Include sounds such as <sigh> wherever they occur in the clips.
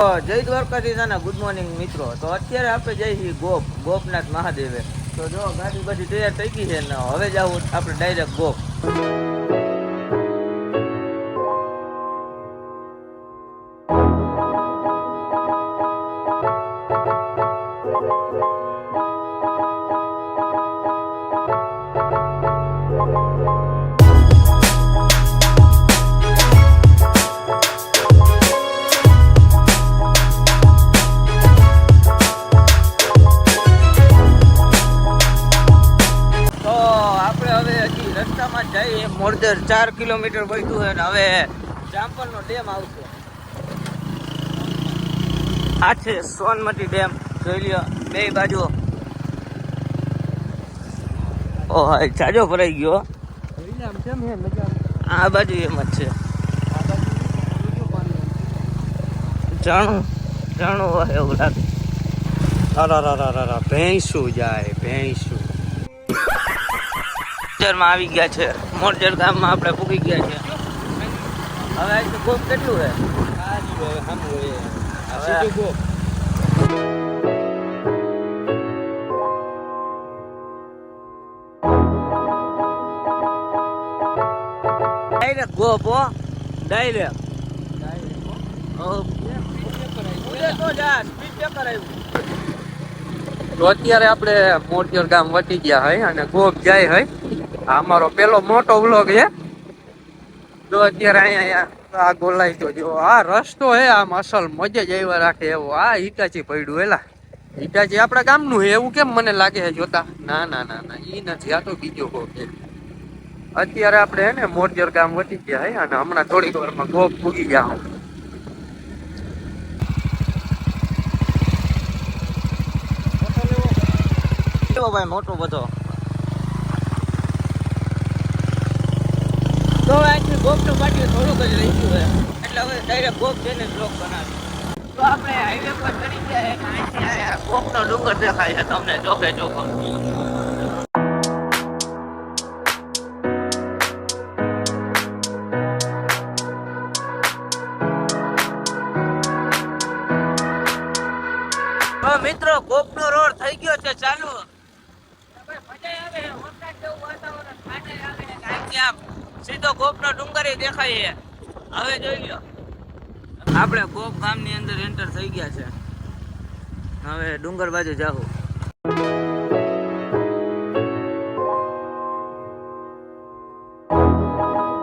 જય દ્વારકાધીશ અને good morning મિત્રો. તો અત્યારે આપણે જઈ છીએ ગોપ, ગોપનાથ મહાદેવે. તો જો ગાડી બધી તૈયાર થઈ ગઈ છે ને હવે જવું આપણે ડાયરેક્ટ ગોપ. જઈએ મોરદર ચાર કિલોમીટર બચ્યું છે ને હવે જામપલનો ડેમ આવશે. આ છે સોનમતી ડેમ, જોઈ લ્યો, બે બાજુ. ઓ હાય જાજો ભરાઈ ગયો. આ બાજુ એમ જ છે. જાણું જાણું હોય એવું લાગે. અરારારારા ભેંસું જાય, ભેંસું. મોરજરમાં આવી ગયા છે. મોરજર ગામમાં આપણે પૂગી ગયા છે. હવે ગોપ કેટલું છે? ડાયરેક્ટ ગોપ, હો. ડાયરેક્ટ તો અત્યારે આપણે મોરજર ગામ વટી ગયા હોય અને ગોપ જાય હોય અમારો પેલો મોટો વ્લોગ છે. જો અત્યારે અહીંયા આ ગોલાઈ તો જો આ રસ્તો હે, આમ અસલ મજા જ આવ્યા રાખે એવો. આ હિટાચી પડ્યું એલા. હિટાચી આપણા ગામનું હે, એવું કેમ મને લાગે છે જોતા? ના ના ના ના એ નથી. આ તો બીજો છે. અત્યારે આપણે હે ને મોરજર ગામ વટી ગયા હે, અને હમણાં થોડીક વારમાં ગોપ પૂગી ગયા હું. ભાઈ, મોટો બધો? અહીંથી ગોપનું પાટિયું થોડુંક જ રહી ગયું છે એટલે હવે ડાયરેક્ટ ગોપ જઈને બ્લોક બનાવી તો આપણે હાઈવે પર ચડી ગયા ગોપનો ડુંગર દેખાય છે તમને ચોખે ચોખો. મિત્રો ગોપનો રોડ થઈ ગયો છે ચાલુ. મજા આવે વરસાદ જેવું વાતાવરણ આવે સીધો ગોપનો ડુંગર દેખાય છે. હવે જોઈ લો. આપણે ગોપ ગામની અંદર એન્ટર થઈ ગયા છે. હવે ડુંગર બાજુ જાઉં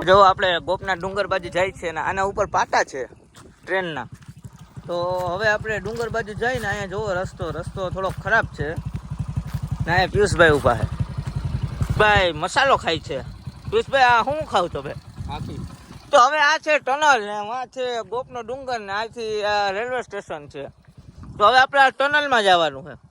જો આપણે ગોપના ડુંગર બાજુ જાય છે ને આના ઉપર પાટા છે ટ્રેનના. તો હવે આપણે ડુંગર બાજુ જઈને અહીંયા જોવો, રસ્તો રસ્તો થોડો ખરાબ છે. ને અહીંયા પિયુષભાઈ ઊભા છે. ભાઈ, મસાલો ખાય છે. પિયુષભાઈ આ શું ખાવ તો ભાઈ? તો હવે આ છે ટનલ ને આ છે ગોપનો ડુંગર ને આથી આ રેલવે સ્ટેશન છે. તો હવે આપણે આ ટનલમાં જવાનું છે.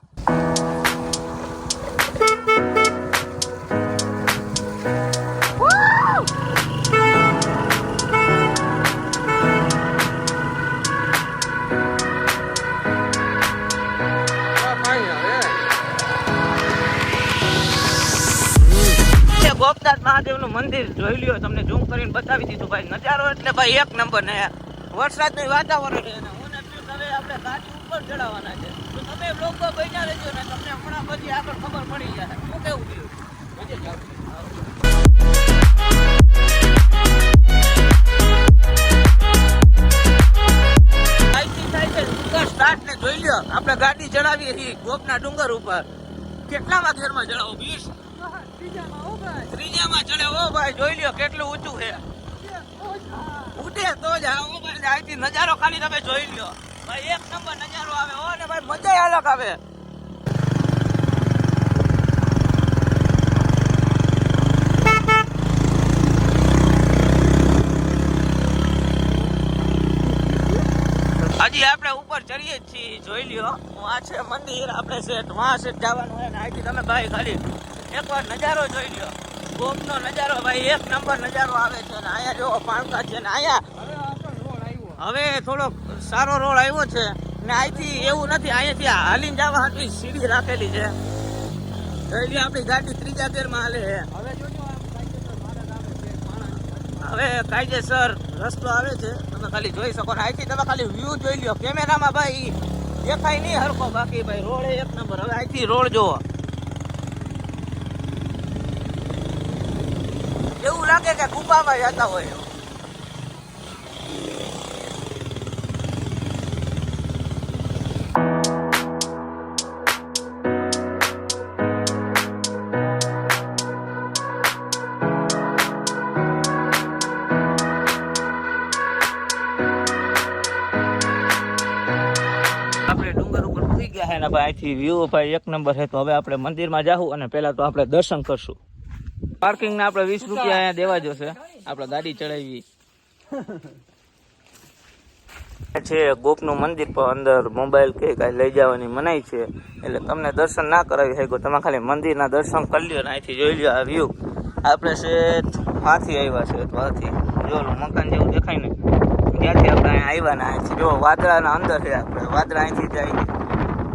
ગોપનાથ મહાદેવનું મંદિર જોઈ લ્યો, તમને ઝૂમ કરીને બતાવી દીધું ભાઈ. નજારો એટલે ભાઈ એક નંબર ને વરસાદનું વાતાવરણ છે હું આપણે ગાડી ઉપર ચડાવવાના છે. તમે લોકો બન્યા ને તમને હમણાં પછી આગળ ખબર પડી જાય. શું કેવું થયું? જોઈ લ્યો. આપણે ગાડી ચડાવીએ ગોપના ડુંગર ઉપર. કેટલામાં ગેરમાં ચડાવો? વીસ? ત્રીજામાં ચડે, ઓ ભાઈ, જોઈ લ્યો કેટલું ઊંચું છે. તો જ ઓ નજારો ખાલી તમે જોઈ લ્યો. ભાઈ, એક નંબર નજારો આવે. ઓ ને ભાઈ, મજા અલગ આવે. હજી આપણે ઉપર ચડીએ છીએ, જોઈ લ્યો. આ છે મંદિર, આપણે સેટ વાં સેટ જવાનું હોય ને, અહીંથી તમે ભાઈ ખાલી એકવાર નજારો જોઈ લ્યો. ગોમનો નજારો ભાઈ, એક નંબર નજારો આવે છે ને અહીંયા જો પાણકા છે ને અહીંયા. હવે થોડોક સારો રોડ આવ્યો છે ને અહીંથી એવું નથી, અહીંયાથી હાલીને જવા હતી સીડી રાખેલી છે. જોઈ આપણી ગાડી ત્રીજા ગેરમાં હાલે છે. હવે કાયદેસર રસ્તો આવે છે. તમે ખાલી જોઈ શકો ને, અહીંથી તમે ખાલી વ્યૂ જોઈ લ્યો. કેમેરામાં ભાઈ દેખાય નહીં હરખો, બાકી ભાઈ રોડ એક નંબર. હવે અહીંથી રોડ જોવો. એવું લાગે કે ગુફામાં જતા હોય ગયા છે ને ભાઈ અહીંથી વ્યૂ ભાઈ એક નંબર છે તો હવે આપણે મંદિરમાં જાવું અને પહેલા તો આપણે દર્શન કરશું. પાર્કિંગ ના આપણે વીસ રૂપિયા અહીંયા દેવા જોશે. આપણે ગાડી ચડાવી. છે ગોપનું મંદિર પર અંદર મોબાઈલ કે કાંઈ લઈ જવાની મનાઈ છે. એટલે તમને દર્શન ના કરાવી શકો. તમે ખાલી મંદિરના દર્શન કરી લ્યો ને અહીંથી જોઈ લ્યો આ વ્યૂ આપણે છે હાથી આવ્યા છે હાથી જો મકાન જેવું દેખાય ને, ત્યાંથી આપણે અહીંયા આવ્યા ને અહીંથી જો વાદળાના અંદર છે, આપણે વાદળા અહીંથી જાય.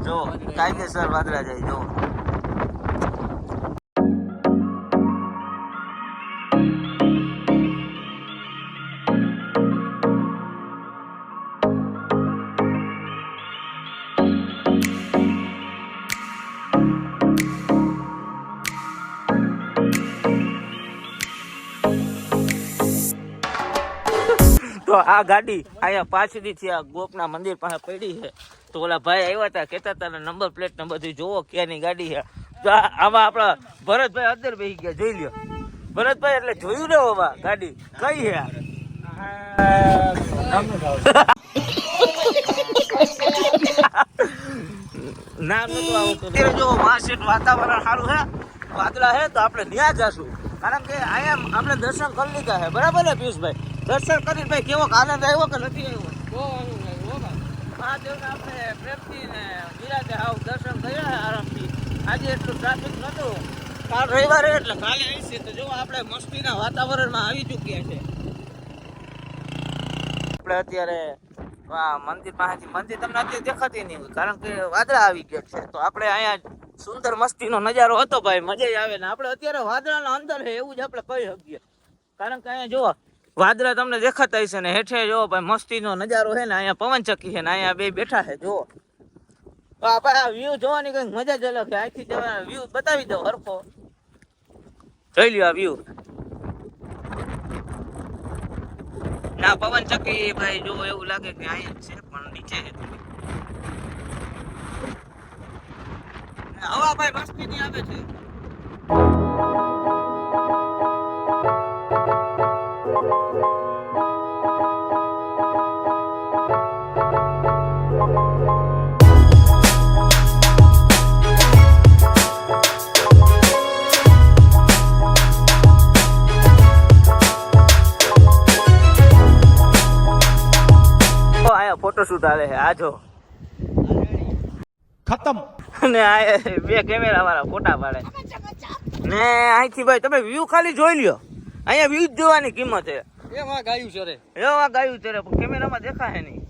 જો કાયદેસર વાદળા જાય, જો. તો આ ગાડી અહીંયા પાછળથી આ ગોપના મંદિર પાસે પડી છે. તો ઓલા ભાઈ આવ્યા હતા, કહેતા હતા નંબર પ્લેટ ને બધું જોવો, ક્યાંની ગાડી છે? તો આમાં આપણા ભરતભાઈ અંદર બેસી ગયા, જોઈ લ્યો. ભરતભાઈ એટલે જોયું ને બાબા ગાડી? કઈ છે નામ નતું આવતું જો માર્કેટ વાતાવરણ સારું છે, વાદળા છે, તો આપણે ત્યાં જશું. કારણ કે અહીંયા આપણે દર્શન કરી લીધા છે. બરાબર ને પિયુષભાઈ? દર્શન કરીને ભાઈ કેવો આનંદ આવ્યો કે નથી આવ્યો? મહાદેવને આપણે પ્રેમથી ને નિરાતે દર્શન કર્યા આરામથી. આજે એટલું ટ્રાફિક નહોતું. કાલ રવિવારે એટલે કાલે તો જો આપણે મસ્તીના વાતાવરણમાં આવી ચૂક્યા છે. આપણે અત્યારે મંદિર પાસેથી મંદિર તમને અત્યારે દેખાતી નહીં કારણ કે વાદળા આવી ગયા છે. તો આપણે અહીંયા સુંદર મસ્તીનો નજારો હતો ભાઈ, મજા આવે ને. આપણે અત્યારે વાદળાના અંદર છે એવું જ આપણે કહી શકીએ. કારણ કે અહીંયા જુઓ વાદળા તમને દેખાતા હશે ને હેઠે જો ભાઈ મસ્તીનો નજારો છે ને અહીંયા પવન ચક્કી છે ને અહીંયા બે બેઠા છે જો આપણે આ વ્યૂ જોવાની કંઈક મજા જ અલગ છે. અહીંથી જવા વ્યૂ બતાવી દો હરખો. જોઈ લ્યો આ વ્યૂ ના પવન ચક્કી ભાઈ જો એવું લાગે કે અહીંયા છે, પણ નીચે છે. હવા ભાઈ મસ્તી ની આવે છે. ફોટોશૂટ આવે છે. આ જો. ખતમ. ને આ બે કેમેરા વાળા ફોટા પાડે ને અહીંથી ભાઈ તમે વ્યૂ ખાલી જોઈ લ્યો. અહીંયા વ્યૂ જ જોવાની કિંમત છે. એમાં ગાયું છે રે. એવા ગાયું છે રે, પણ કેમેરામાં દેખાય નહીં.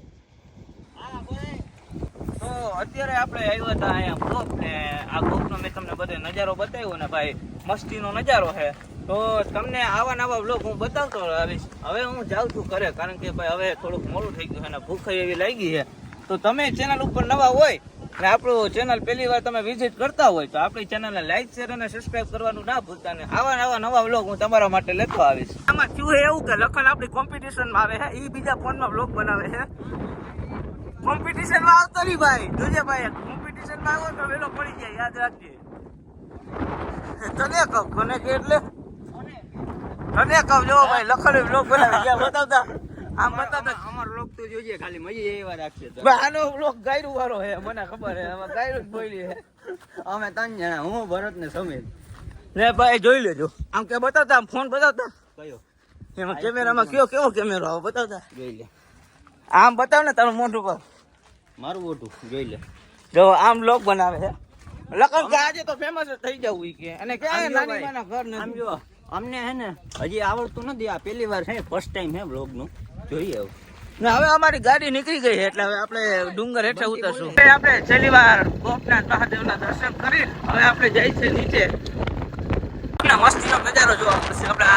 તો અત્યારે આપણે આવ્યા હતા અહીંયા ગોપ ને આ ગોપનો મેં તમને બધે નજારો બતાવ્યો ને ભાઈ મસ્તીનો નજારો છે. તો તમને આવા નવા બ્લોગ હું બતાવતો આવીશ. હવે હું જાઉં છું ઘરે, કારણ કે ભાઈ હવે થોડુંક મોડું થઈ ગયું અને ભૂખ એવી લાગી છે. તો તમે ચેનલ ઉપર નવા હોય અને આપણું ચેનલ પહેલી વાર તમે વિઝિટ કરતા હોય, તો આપણી ચેનલને લાઈક શેર અને સબસ્ક્રાઇબ કરવાનું ના ભૂલતા ને આવા નવા નવા બ્લોગ હું તમારા માટે લેતો આવીશ. આમાં શું એવું કે લખન આપણી કોમ્પિટિશનમાં આવે છે એ બીજા ફોનમાં બ્લોગ બનાવે છે. કોમ્પિટિશનમાં આવતો નહીં ભાઈ. જોજે ભાઈ કોમ્પિટિશનમાં આવો તો વેલો પડી જાય, યાદ રાખજે. <laughs> તને કહું કોને કે એટલે તને કહું જો ભાઈ લખડ બ્લોગ બનાવે ગયા બતાવતા. આમ બતાવતા અમાર લોક તો જોઈએ ખાલી મજા એવા રાખશે આનો બ્લોગ ગાયરું વાળો હે મને ખબર હે આમાં ગાયરું જ બોલી હે અમે ત્રણ જણા હું ભરત ને સમીર. ને ભાઈ જોઈ લેજો. આમ કે બતાવતા આમ ફોન બતાવતા. કયો? એમાં કેમેરામાં કયો કેવો કેમેરો આવે બતાવતા. જોઈ લે. આમ બતાવ ને તારું મોઢું પર. મારું મોઢું જોઈ લે. જો આમ લોક બનાવે છે. લખન કે આજે તો ફેમસ થઈ જવું કે. અને ક્યાં નાની. નાના ઘર આમ જો. અમને હે ને હજી આવડતું નથી. આ પહેલી વાર છે ફર્સ્ટ ટાઈમ હે બ્લોગનું. જોઈએ હવે. ને હવે અમારી ગાડી નીકળી ગઈ એટલે હવે આપણે ડુંગર હેઠે ઉતરશું. આપણે છેલ્લી વાર ગોપનાથ મહાદેવના દર્શન કરી હવે આપણે જઈ છે નીચે. મસ્તીનો નજારો જોવા મળશે. આપણે.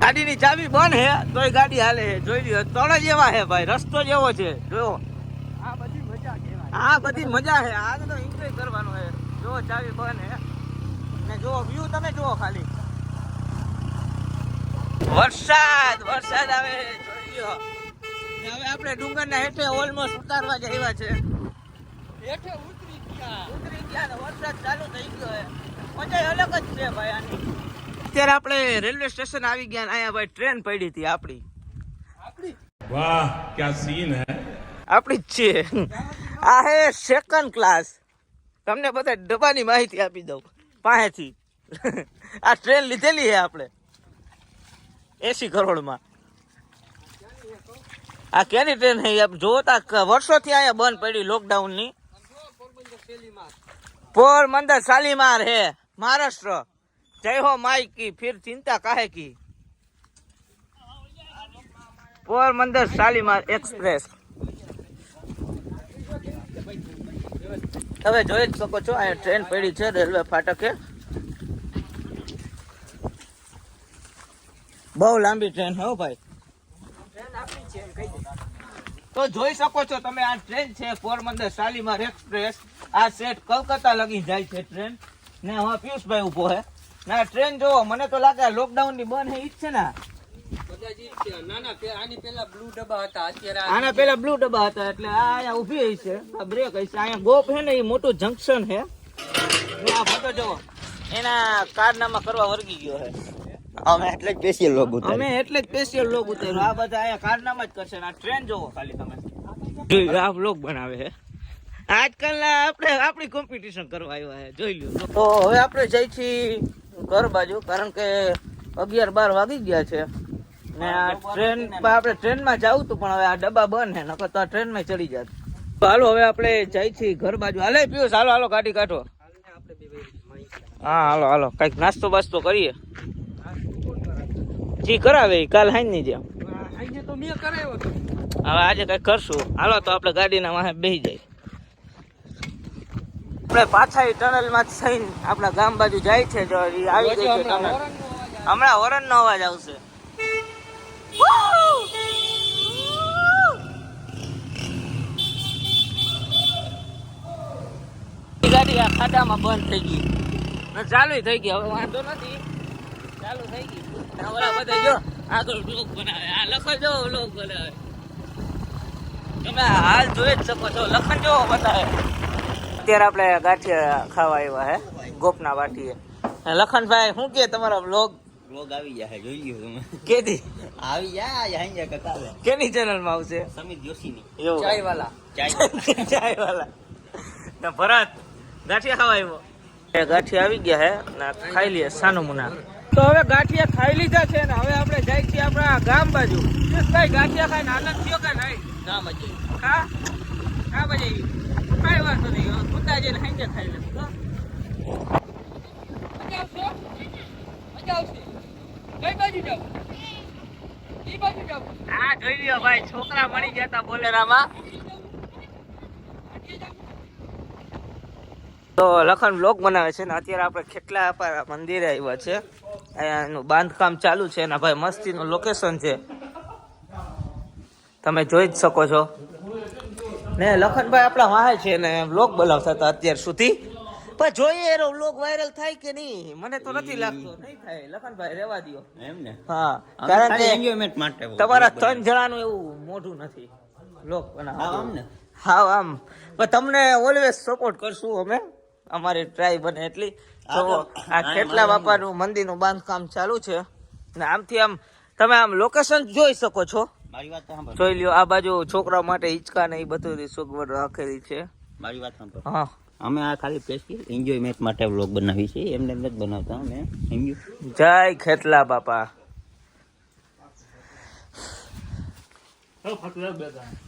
ગાડીની ચાવી બંધ હે તોય ગાડી હાલે છે. જોઈ લ્યો તળ જેવા એવા હે ભાઈ. રસ્તો જ એવો છે જો આ બધી મજા કહેવાય આ બધી મજા છે. આને તો એન્જોય કરવાનો છે. જો ચાવી બને ને જો વ્યૂ તમે જુઓ ખાલી. વરસાદ વરસાદ આવે જોઈયો હવે આપણે ડુંગરના હેઠે ઓલમોસ્ટ ઉતારવા જઈવા છે. હેઠે ઉતરી ગયા. ઉતરી ગયા ને વરસાદ ચાલુ થઈ ગયો હે મજા અલગ જ છે ભાઈ આની. અત્યારે આપણે રેલવે સ્ટેશન આવી ગયા અહીંયા ભાઈ ટ્રેન પડી હતી આપણી. આપણી વાહ ક્યાં સીન હે? આપણી જ છે. આ હે સેકન્ડ ક્લાસ તમને બધા ડબ્બાની માહિતી આપી દઉં પાસેથી <laughs> આ ટ્રેન લીધેલી છે આપણે. એસી કરોડમાં આ કેની ટ્રેન છે આપ ક- વર્ષોથી અહીંયા બંધ પડી લોકડાઉનની પોરબંદર શેલીમાં પોરબંદર શાલીમાર હે, મહારાષ્ટ્ર. જય હો માઈ કી, ફિર ચિંતા કાહે કી? પોરબંદર શાલીમાર એક્સપ્રેસ. હવે જોઈ જ શકો છો અહીંયા ટ્રેન પડી છે રેલવે ફાટકે. બહુ લાંબી ટ્રેન હો ભાઈ. તો જોઈ શકો છો તમે, આ ટ્રેન છે પોરબંદર શાલીમાર એક્સપ્રેસ. આ સેટ કલકત્તા લગી જાય છે ટ્રેન. ને હવે પિયુષભાઈ ઊભો હે. ને ટ્રેન જોવો, મને તો લાગે લોકડાઉનની બંધ હે છે ને આની પેલા બ્લુ ડબ્બા હતા. અત્યારે આ આના પેલા બ્લુ ડબ્બા હતા એટલે આ અહીંયા ઊભી હઈ છે. આ બ્રેક હશે. અહીંયા ગોપ હે ને એ મોટું જંકશન હે આ ફોટો જોવો. એના કારનામા કરવા વર્ગી ગયો હે અમે એટલે જ સ્પેશિયલ લોગ અમે એટલે જ સ્પેશિયલ લોગ ઉતાર્યો. આ બધા અહીંયા કારનામા જ કરશે. આ ટ્રેન જોવો ખાલી તમે. જોઈ આ વ્લોગ બનાવે છે. આજકાલના આપણે આપણી કોમ્પિટિશન કરવા આવ્યા છે. જોઈ લ્યો તો હવે આપણે જઈ છીએ ઘર બાજુ કારણ કે અગિયાર બાર વાગી ગયા છે. ને આ ટ્રેન આપણે ટ્રેનમાં જવું તું, પણ હવે આ ડબ્બા બંધ છે, નકર તો આ ટ્રેનમાં ચડી જાત. હાલો, હવે આપણે જઈ છીએ ઘર બાજુ. હાલે, પિયુષ, હાલો હાલો, ગાડી કાઢો. હા, હાલો હાલો, કંઈક નાસ્તો બાસ્તો કરીએ. જી, કરાવે કાલ હાઈ ની જેમ. હવે આજે કઈ કરશું. હાલો, તો આપણે ગાડીના વાહે બેસી જાય. આપણે પાછા ટનલમાં થઈને આપણા ગામ બાજુ જાય છે જો હમણાં હોરન નો અવાજ આવશે. આ ખાડામાં બંધ થઈ ગઈ. ચાલુ થઈ ગઈ. હવે વાંધો નથી. ચાલુ થઈ ગઈ. બધા જો આગળ બ્લોગ બનાવે. આ લખન જો બ્લોગ બનાવે. તમે હાલ જોઈ જ શકો છો. લખન જો બતાવે અત્યારે આપણે ગાંઠિયા ખાવા આવ્યા હે, ગોપના વાટીએ. લખનભાઈ, શું કે તમારા બ્લોગ લોગ આવી જાય જોઈ લ્યો તમે. કેદી આવી જાય અહીં જાય કતાવે કેની ચેનલમાં આવશે? સમીર જોશીની. ચાયવાલા. ચાય ચાય વાલા ને ભરત ગાંઠિયા ખાવા આવ્યો? એ ગાંઠિયા આવી ગયા હે ને ખાઈ લઈએ સાનું મુના તો હવે ગાંઠિયા ખાઈ લીધા છે ને હવે આપણે જાય છીએ આપણા ગામ બાજુ. ભાઈ ગાંઠિયા ખાઈને આનંદ થયો કે નહીં? ના મજા. ખા ખા પછી કાંઈ વાંધો નહીં કુંડા જઈને હાંજે ખાઈ. મજા આવશે મજા આવશે? આ જોઈ લ્યો ભાઈ, છોકરા મળી ગયા બોલેરામાં. તો લખન બ્લોક બનાવે છે ને અત્યારે આપણે કેટલા મંદિરે આવ્યા છે. એનું બાંધકામ ચાલુ છે ને ભાઈ મસ્તીનું લોકેશન છે. તમે જોઈ જ શકો છો. ને લખનભાઈ આપણા વાહે છે ને બ્લોક બનાવતા હતા અત્યાર સુધી. પણ જોઈએ એનો બ્લોગ વાયરલ થાય કે નહીં? મને તો નથી લાગતો. નહીં થાય. લખનભાઈ રહેવા દ્યો. એમ ને? હા. કારણ કે એન્જોયમેન્ટ માટે તમારા ત્રણ જણાનું એવું મોઢું નથી. લોક હા, આમ ને. હા આમ. પણ તમને ઓલવેઝ સપોર્ટ કરશું અમે. અમારી ટ્રાય બને એટલી. તો આ કેટલા બાપાનું મંદિરનું બાંધકામ ચાલુ છે. ને આમથી આમ તમે આમ લોકેશન જોઈ શકો છો. મારી વાત સાંભળ. જોઈ લ્યો આ બાજુ છોકરા માટે હિંચકા ને એ બધું સગવડ રાખેલી છે. મારી વાત સાંભળો. હા. અમે આ ખાલી સ્પેશિયલ એન્જોયમેન્ટ માટે વ્લોગ બનાવી છે. એમને એમ નથી બનાવતા અમે. જય ખેતલા બાપા.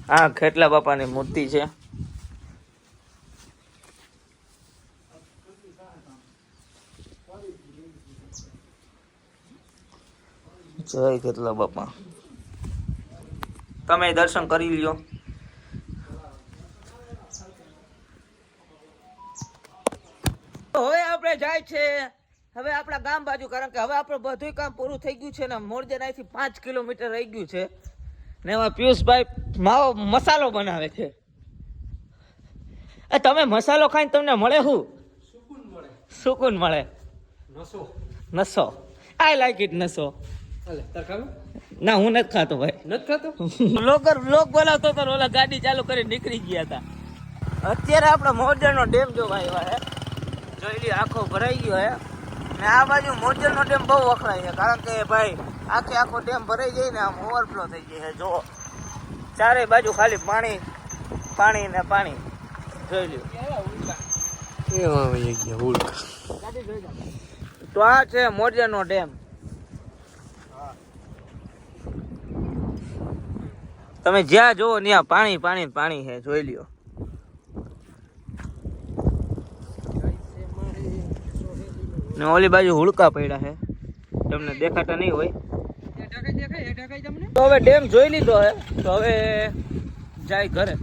હા ખેટલા બાપાની મૂર્તિ છે. જય ખેતલા બાપા. તમે દર્શન કરી લ્યો. છે. હવે આપણા ગામ બાજુ કારણ કે હવે આપણું બધું કામ પૂરું થઈ ગયું છે ને મોરજન અહીંથી પાંચ કિલોમીટર રહી ગયું છે. ને એમાં પિયુષભાઈ માવો મસાલો બનાવે છે. એ તમે મસાલો ખાઈને તમને મળે શું સુકૂન મળે. નસો. નસો. આઈ લાઈક ઇટ નસો. ના હું નથી ખાતો ભાઈ. નથી ખાતો? લોકર લોક બોલાવતો તો ઓલા ગાડી ચાલુ કરી નીકળી ગયા હતા. અત્યારે આપણે મોરજરનો ડેમ જો ભાઈ હે. જોઈ આખો ભરાઈ ગયો હે. ને આ બાજુ મોરજરનો ડેમ બહુ વખણાય છે કારણ કે ભાઈ આખે આખો ડેમ ભરાઈ જાય ને આમ ઓવરફ્લો થઈ જાય છે જો ચારે બાજુ ખાલી પાણી પાણી ને પાણી. જોઈ લ્યો. તો આ છે મોજરનો ડેમ. તમે જ્યાં જોવો ત્યાં પાણી પાણી પાણી છે જોઈ લ્યો. ને ઓલી બાજુ હુડકા પડ્યા છે. તમને દેખાતા નહીં હોય. તો હવે ડેમ જોઈ લીધો હે તો હવે જાય ઘરે.